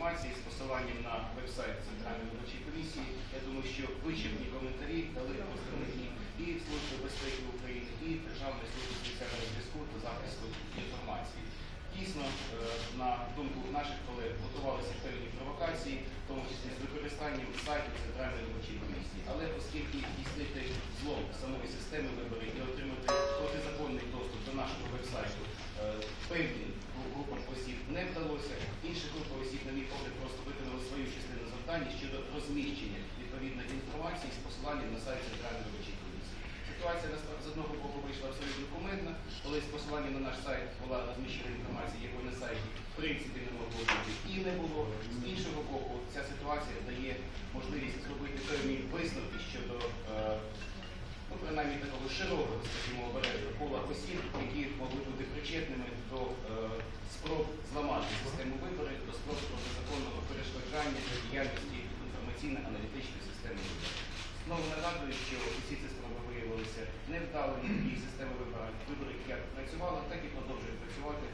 інформації з посиланням на веб-сайт Центральної виборчої комісії. Я думаю, що вичерпні коментарі дали представники і Служби безпеки України, і Державної служби спеціального зв'язку та захисту інформації. Дійсно, е, на думку наших колег, готувалися певні провокації, в тому числі з використанням сайту Центральної виборчої комісії. Але оскільки здійснити злом самої системи виборів і отримати протизаконний доступ до нашого веб-сайту е, певним групам осіб не вдалося, інші частину щодо розміщення відповідної інформації з посиланням на сайт Центральної виборчої комісії. Ситуація з одного боку вийшла абсолютно кумедна, коли з посиланням на наш сайт була розміщена інформація, якої на сайті в принципі не могло бути і не було. З іншого боку, ця ситуація дає можливість зробити певні висновки щодо е, ну, принаймні такого широкого, скажімо, обережного кола осіб, які могли бути причетними до е, спроб зламати систему виборів, до спроб протизаконного перешкоджання діяльності інформаційно-аналітичної системи виборів. Знову нагадую, що усі ці спроби виявилися невдалими, і система виборів, як працювала, так і продовжує працювати